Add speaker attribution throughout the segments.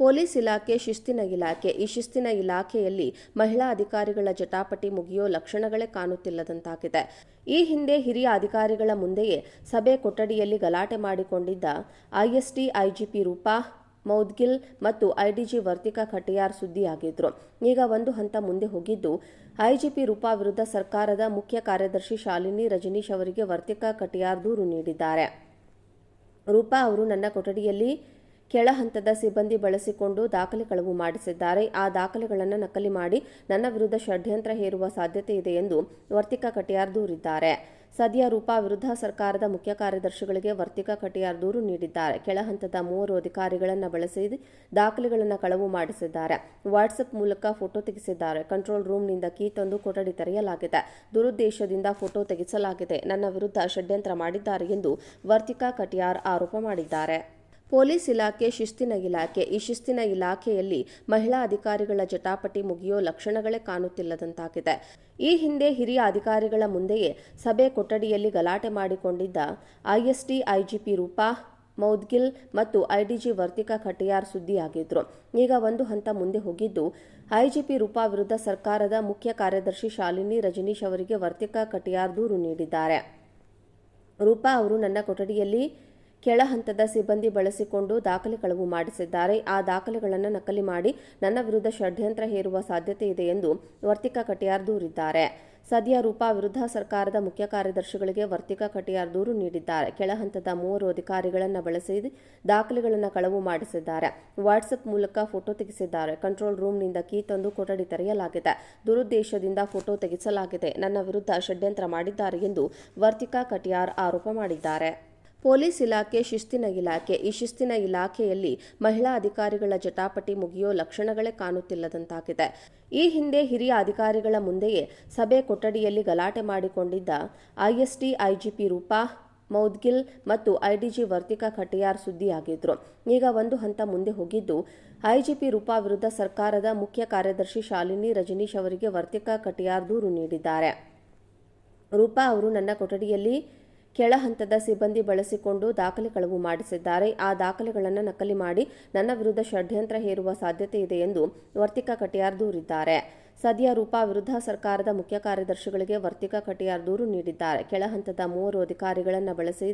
Speaker 1: Police ಇಲಾಖೆ, ಶಿಸ್ತಿನ ಇಲಾಖೆ. ಈ ಶಿಸ್ತಿನ ಇಲಾಖೆಯಲ್ಲಿ ಮಹಿಳಾ ಅಧಿಕಾರಿಗಳ ಜಟಾಪಟಿ ಮುಗಿಯೋ ಲಕ್ಷಣಗಳೇ ಕಾಣುತ್ತಿಲ್ಲದಂತಾಗಿದೆ. ಈ ಹಿಂದೆ ಹಿರಿಯ ಅಧಿಕಾರಿಗಳ ಮುಂದೆಯೇ ಸಭೆ ಕೊಠಡಿಯಲ್ಲಿ ಗಲಾಟೆ ಮಾಡಿಕೊಂಡಿದ್ದ ಐಎಸ್ಟಿ ಐಜಿಪಿ ರೂಪಾ, ಮೌದ್ಗಿಲ್ ಮತ್ತು ಐಡಿಜಿ ವರ್ತಿಕಾ ಖಟಿಯಾರ್ ಸುದ್ದಿಯಾಗಿದ್ರು. ಈಗ ಒಂದು ಹಂತ ಮುಂದೆ ಹೋಗಿದ್ದು ಐಜಿಪಿ ರೂಪಾ ವಿರುದ್ಧ ಸರ್ಕಾರದ ಮುಖ್ಯ ಕಾರ್ಯದರ್ಶಿ ಶಾಲಿನಿ ರಜನೀಶ್ ಅವರಿಗೆ ವರ್ತಿಕಾ ಖಟಿಯಾರ್ ದೂರು ನೀಡಿದ್ದಾರೆ. ರೂಪಾ ಅವರು ನನ್ನ ಕೊಠಡಿಯಲ್ಲಿ ಕೆಳ ಹಂತದ ಸಿಬ್ಬಂದಿ ಬಳಸಿಕೊಂಡು ದಾಖಲೆ ಕಳವು ಮಾಡಿಸಿದ್ದಾರೆ. ಆ ದಾಖಲೆಗಳನ್ನು ನಕಲಿ ಮಾಡಿ ನನ್ನ ವಿರುದ್ಧ ಷಡ್ಯಂತ್ರ ಹೇರುವ ಸಾಧ್ಯತೆ ಇದೆ ಎಂದು ವರ್ತಿಕಾ ಕಟಿಯಾರ್ ದೂರಿದ್ದಾರೆ. ಸದ್ಯ ರೂಪಾ ವಿರುದ್ಧ ಸರ್ಕಾರದ ಮುಖ್ಯ ಕಾರ್ಯದರ್ಶಿಗಳಿಗೆ ವರ್ತಿಕಾ ಕಟಿಯಾರ್ ದೂರು ನೀಡಿದ್ದಾರೆ. ಕೆಳ ಹಂತದ ಮೂವರು ಅಧಿಕಾರಿಗಳನ್ನು ಬಳಸಿ ದಾಖಲೆಗಳನ್ನು ಕಳವು ಮಾಡಿಸಿದ್ದಾರೆ. ವಾಟ್ಸಪ್ ಮೂಲಕ ಫೋಟೋ ತೆಗೆಸಿದ್ದಾರೆ. ಕಂಟ್ರೋಲ್ ರೂಮ್ನಿಂದ ಕೀ ತಂದು ಕೊಠಡಿ ತೆರೆಯಲಾಗಿದೆ. ದುರುದ್ದೇಶದಿಂದ ಫೋಟೋ ತೆಗೆಸಲಾಗಿದೆ. ನನ್ನ ವಿರುದ್ಧ ಷಡ್ಯಂತ್ರ ಮಾಡಿದ್ದಾರೆ ಎಂದು ವರ್ತಿಕಾ ಕಟಿಯಾರ್ ಆರೋಪ ಮಾಡಿದ್ದಾರೆ. ಪೊಲೀಸ್ ಇಲಾಖೆ, ಶಿಸ್ತಿನ ಇಲಾಖೆ. ಈ ಶಿಸ್ತಿನ ಇಲಾಖೆಯಲ್ಲಿ ಮಹಿಳಾ ಅಧಿಕಾರಿಗಳ ಜಟಾಪಟಿ ಮುಗಿಯೋ ಲಕ್ಷಣಗಳೇ ಕಾಣುತ್ತಿಲ್ಲದಂತಾಗಿದೆ. ಈ ಹಿಂದೆ ಹಿರಿಯ ಅಧಿಕಾರಿಗಳ ಮುಂದೆಯೇ ಸಭೆ ಕೊಠಡಿಯಲ್ಲಿ ಗಲಾಟೆ ಮಾಡಿಕೊಂಡಿದ್ದ ಐಎಸ್ಟಿ ಐಜಿಪಿ ರೂಪಾ, ಮೌದ್ಗಿಲ್ ಮತ್ತು ಐಡಿಜಿ ವರ್ತಿಕಾ ಕಟಿಯಾರ್ ಸುದ್ದಿಯಾಗಿದ್ರು. ಈಗ ಒಂದು ಹಂತ ಮುಂದೆ ಹೋಗಿದ್ದು ಐಜಿಪಿ ರೂಪಾ ವಿರುದ್ಧ ಸರ್ಕಾರದ ಮುಖ್ಯ ಕಾರ್ಯದರ್ಶಿ ಶಾಲಿನಿ ರಜನೀಶ್ ಅವರಿಗೆ ವರ್ತಿಕಾ ಕಟಿಯಾರ್ ದೂರು ನೀಡಿದ್ದಾರೆ. ರೂಪಾ ಅವರು ನನ್ನ ಕೊಠಡಿಯಲ್ಲಿ ಕೆಳ ಹಂತದ ಸಿಬ್ಬಂದಿ ಬಳಸಿಕೊಂಡು ದಾಖಲೆ ಕಳವು ಮಾಡಿಸಿದ್ದಾರೆ. ಆ ದಾಖಲೆಗಳನ್ನು ನಕಲಿ ಮಾಡಿ ನನ್ನ ವಿರುದ್ಧ ಷಡ್ಯಂತ್ರ ಹೇರುವ ಸಾಧ್ಯತೆ ಇದೆ ಎಂದು ವರ್ತಿಕಾ ಕಟಿಯಾರ್ ದೂರಿದ್ದಾರೆ. ಸದ್ಯ ರೂಪಾ ವಿರುದ್ಧ ಸರ್ಕಾರದ ಮುಖ್ಯ ಕಾರ್ಯದರ್ಶಿಗಳಿಗೆ ವರ್ತಿಕಾ ಕಟಿಯಾರ್ ದೂರು ನೀಡಿದ್ದಾರೆ. ಕೆಳ ಹಂತದ ಮೂವರು ಅಧಿಕಾರಿಗಳನ್ನು ಬಳಸಿ ದಾಖಲೆಗಳನ್ನು ಕಳವು ಮಾಡಿಸಿದ್ದಾರೆ. ವಾಟ್ಸಪ್ ಮೂಲಕ ಫೋಟೋ ತೆಗೆಸಿದ್ದಾರೆ. ಕಂಟ್ರೋಲ್ ರೂಮ್ನಿಂದ ಕೀ ತಂದು ಕೊಠಡಿ ತೆರೆಯಲಾಗಿದೆ. ದುರುದ್ದೇಶದಿಂದ ಫೋಟೋ ತೆಗೆಸಲಾಗಿದೆ. ನನ್ನ ವಿರುದ್ಧ ಷಡ್ಯಂತ್ರ ಮಾಡಿದ್ದಾರೆ ಎಂದು ವರ್ತಿಕಾ ಕಟಿಯಾರ್ ಆರೋಪ ಮಾಡಿದ್ದಾರೆ. ಪೊಲೀಸ್ ಇಲಾಖೆ ಶಿಸ್ತಿನ ಇಲಾಖೆ, ಈ ಶಿಸ್ತಿನ ಇಲಾಖೆಯಲ್ಲಿ ಮಹಿಳಾ ಅಧಿಕಾರಿಗಳ ಜಟಾಪಟಿ ಮುಗಿಯೋ ಲಕ್ಷಣಗಳೇ ಕಾಣುತ್ತಿಲ್ಲದಂತಾಗಿದೆ. ಈ ಹಿಂದೆ ಹಿರಿಯ ಅಧಿಕಾರಿಗಳ ಮುಂದೆಯೇ ಸಭೆ ಕೊಠಡಿಯಲ್ಲಿ ಗಲಾಟೆ ಮಾಡಿಕೊಂಡಿದ್ದ ಐಎಸ್ಟಿ ಐಜಿಪಿ ರೂಪಾ, ಮೌದ್ಗಿಲ್ ಮತ್ತು ಐಡಿಜಿ ವರ್ತಿಕಾ ಕಟಿಯಾರ್ ಸುದ್ದಿಯಾಗಿದ್ರು. ಈಗ ಒಂದು ಹಂತ ಮುಂದೆ ಹೋಗಿದ್ದು ಐಜಿಪಿ ರೂಪಾ ವಿರುದ್ಧ ಸರ್ಕಾರದ ಮುಖ್ಯ ಕಾರ್ಯದರ್ಶಿ ಶಾಲಿನಿ ರಜನೀಶ್ ಅವರಿಗೆ ವರ್ತಿಕಾ ಕಟಿಯಾರ್ ದೂರು ನೀಡಿದ್ದಾರೆ. ರೂಪಾ ಅವರು ನನ್ನ ಕೊಠಡಿಯಲ್ಲಿ ಕೆಳ ಹಂತದ ಸಿಬ್ಬಂದಿ ಬಳಸಿಕೊಂಡು ದಾಖಲೆ ಕಳವು ಮಾಡಿಸಿದ್ದಾರೆ. ಆ ದಾಖಲೆಗಳನ್ನು ನಕಲಿ ಮಾಡಿ ನನ್ನ ವಿರುದ್ಧ ಷಡ್ಯಂತ್ರ ಹೇರುವ ಸಾಧ್ಯತೆ ಇದೆ ಎಂದು ವರ್ತಿಕಾ ಕಟಿಯಾರ್ ದೂರಿದ್ದಾರೆ. ಸದ್ಯ ರೂಪಾ ವಿರುದ್ಧ ಸರ್ಕಾರದ ಮುಖ್ಯ ಕಾರ್ಯದರ್ಶಿಗಳಿಗೆ ವರ್ತಿಕಾ ಕಟಿಯಾರ್ ದೂರು ನೀಡಿದ್ದಾರೆ. ಕೆಳ ಹಂತದ ಮೂವರು ಅಧಿಕಾರಿಗಳನ್ನು ಬಳಸಿ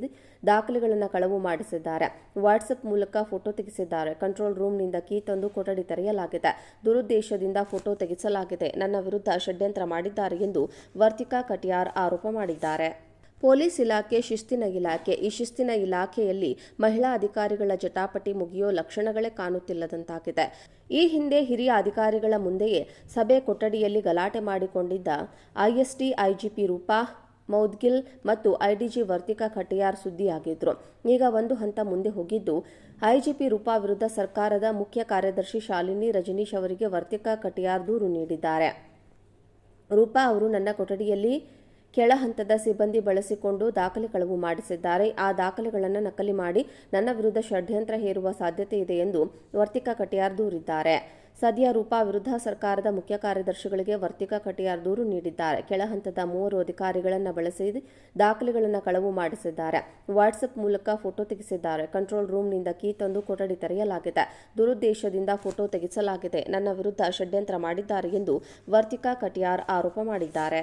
Speaker 1: ದಾಖಲೆಗಳನ್ನು ಕಳವು ಮಾಡಿಸಿದ್ದಾರೆ. ವಾಟ್ಸಪ್ ಮೂಲಕ ಫೋಟೋ ತೆಗೆಸಿದ್ದಾರೆ. ಕಂಟ್ರೋಲ್ ರೂಮ್ನಿಂದ ಕೀ ತಂದು ಕೊಠಡಿ ತೆರೆಯಲಾಗಿದೆ. ದುರುದ್ದೇಶದಿಂದ ಫೋಟೋ ತೆಗೆಸಲಾಗಿದೆ. ನನ್ನ ವಿರುದ್ಧ ಷಡ್ಯಂತ್ರ ಮಾಡಿದ್ದಾರೆ ಎಂದು ವರ್ತಿಕಾ ಕಟಿಯಾರ್ ಆರೋಪ ಮಾಡಿದ್ದಾರೆ ಆರೋಪ ಮಾಡಿದ್ದಾರೆ. ಪೊಲೀಸ್ ಇಲಾಖೆ, ಶಿಸ್ತಿನ ಇಲಾಖೆ. ಈ ಶಿಸ್ತಿನ ಇಲಾಖೆಯಲ್ಲಿ ಮಹಿಳಾ ಅಧಿಕಾರಿಗಳ ಜಟಾಪಟಿ ಮುಗಿಯೋ ಲಕ್ಷಣಗಳೇ ಕಾಣುತ್ತಿಲ್ಲದಂತಾಗಿದೆ. ಈ ಹಿಂದೆ ಹಿರಿಯ ಅಧಿಕಾರಿಗಳ ಮುಂದೆಯೇ ಸಭೆ ಕೊಠಡಿಯಲ್ಲಿ ಗಲಾಟೆ ಮಾಡಿಕೊಂಡಿದ್ದ ಐಎಸ್ಟಿ ಐಜಿಪಿ ರೂಪಾ, ಮೌದ್ಗಿಲ್ ಮತ್ತು ಐಡಿಜಿ ವರ್ತಿಕಾ ಖಟಿಯಾರ್ ಸುದ್ದಿಯಾಗಿದ್ದರು ಈಗ ಒಂದು ಹಂತ ಮುಂದೆ ಹೋಗಿದ್ದು ಐಜಿಪಿ ರೂಪಾ ವಿರುದ್ಧ ಸರ್ಕಾರದ ಮುಖ್ಯ ಕಾರ್ಯದರ್ಶಿ ಶಾಲಿನಿ ರಜನೀಶ್ ಅವರಿಗೆ ವರ್ತಿಕಾ ಖಟಿಯಾರ್ ದೂರು ನೀಡಿದ್ದಾರೆ. ರೂಪಾ ಅವರು ನನ್ನ ಕೊಠಡಿಯಲ್ಲಿ ಕೆಳ ಹಂತದ ಸಿಬ್ಬಂದಿ ಬಳಸಿಕೊಂಡು ದಾಖಲೆ ಕಳವು ಮಾಡಿಸಿದ್ದಾರೆ. ಆ ದಾಖಲೆಗಳನ್ನು ನಕಲಿ ಮಾಡಿ ನನ್ನ ವಿರುದ್ಧ ಷಡ್ಯಂತ್ರ ಹೇರುವ ಸಾಧ್ಯತೆ ಇದೆ ಎಂದು ವರ್ತಿಕಾ ಕಟಿಯಾರ್ ದೂರಿದ್ದಾರೆ. ಸದ್ಯ ರೂಪಾ ವಿರುದ್ಧ ಸರ್ಕಾರದ ಮುಖ್ಯ ಕಾರ್ಯದರ್ಶಿಗಳಿಗೆ ವರ್ತಿಕಾ ಕಟಿಯಾರ್ ದೂರು ನೀಡಿದ್ದಾರೆ. ಕೆಳ ಹಂತದ ಮೂವರು ಅಧಿಕಾರಿಗಳನ್ನು ಬಳಸಿ ದಾಖಲೆಗಳನ್ನು ಕಳವು ಮಾಡಿಸಿದ್ದಾರೆ. ವಾಟ್ಸಪ್ ಮೂಲಕ ಫೋಟೋ ತೆಗೆಸಿದ್ದಾರೆ. ಕಂಟ್ರೋಲ್ ರೂಮ್ನಿಂದ ಕೀ ತಂದು ಕೊಠಡಿ ತೆರೆಯಲಾಗಿದೆ. ದುರುದ್ದೇಶದಿಂದ ಫೋಟೋ ತೆಗೆಸಲಾಗಿದೆ. ನನ್ನ ವಿರುದ್ಧ ಷಡ್ಯಂತ್ರ ಮಾಡಿದ್ದಾರೆ ಎಂದು ವರ್ತಿಕಾ ಕಟಿಯಾರ್ ಆರೋಪ ಮಾಡಿದ್ದಾರೆ.